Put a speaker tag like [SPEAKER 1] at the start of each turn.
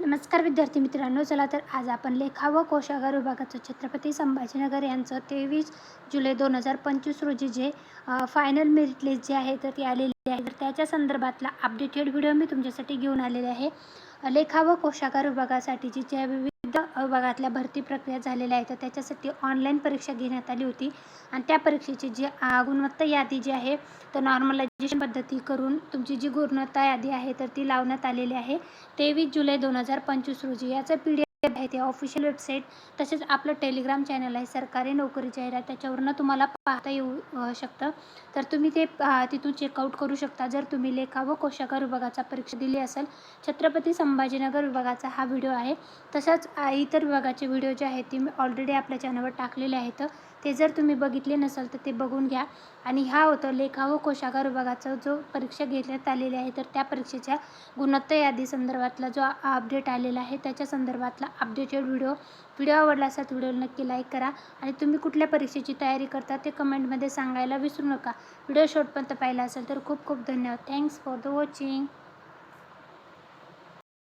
[SPEAKER 1] नमस्कार विद्यार्थी मित्रांनो चला तर आज आपण लेखा व कोशागार विभागाचं छत्रपती संभाजीनगर यांचं तेवीस जुलै दोन हजार पंचवीस रोजी जे फायनल मेरिट लिस्ट जे आहे तर ती आलेली आहे. तर त्याच्या संदर्भातला अपडेटेड व्हिडिओ मी तुमच्यासाठी घेऊन आलेले आहे. लेखा व कोशागार विभागासाठीची ज्या विविध विभागातल्या भरती प्रक्रिया झालेल्या आहेत. तर त्याच्यासाठी ऑनलाईन परीक्षा घेण्यात आली होती. आणि त्या परीक्षेची जी गुणवत्ता यादी जी आहे तर नॉर्मलायझेशन पद्धती करून तुमची जी गुणवत्ता यादी आहे तर ती लावण्यात आलेली आहे. तेवीस जुलै दोन हजार पंचवीस रोजी. याचं पी डी एफ आहे ते ऑफिशियल वेबसाईट तसेच आपलं टेलिग्राम चॅनल आहे सरकारी नोकरी जाहिरात त्याच्यावरनं तुम्हाला पाहता येऊ शकतं. तर तुम्ही ते तिथून चेकआउट करू शकता. जर तुम्ही लेखा व कोशागार विभागाचा परीक्षा दिली असेल छत्रपती संभाजीनगर विभागाचा हा व्हिडिओ आहे. तसंच इतर विभागाचे व्हिडिओ जे आहेत ते मी ऑलरेडी आपल्या चॅनलवर टाकलेले आहेत. ते जर तुम्ही बघितले नसाल तर ते बघून घ्या. आणि हा होतं लेखा व कोशागार विभागाचा जो परीक्षा घेण्यात आलेली आहे तर त्या परीक्षेच्या गुणवत्ता यादी संदर्भातला जो अपडेट आलेला आहे त्याच्या संदर्भातला अपडेटेड व्हिडिओ. व्हिडिओ आवडला असेल तर व्हिडिओ नक्की लाईक करा. आणि तुम्ही कुठल्या परीक्षेची तयारी करता ते कमेंटमध्ये सांगायला विसरू नका. व्हिडिओ शेवटपर्यंत पाहिला असेल तर खूप खूप धन्यवाद. Thanks for the watching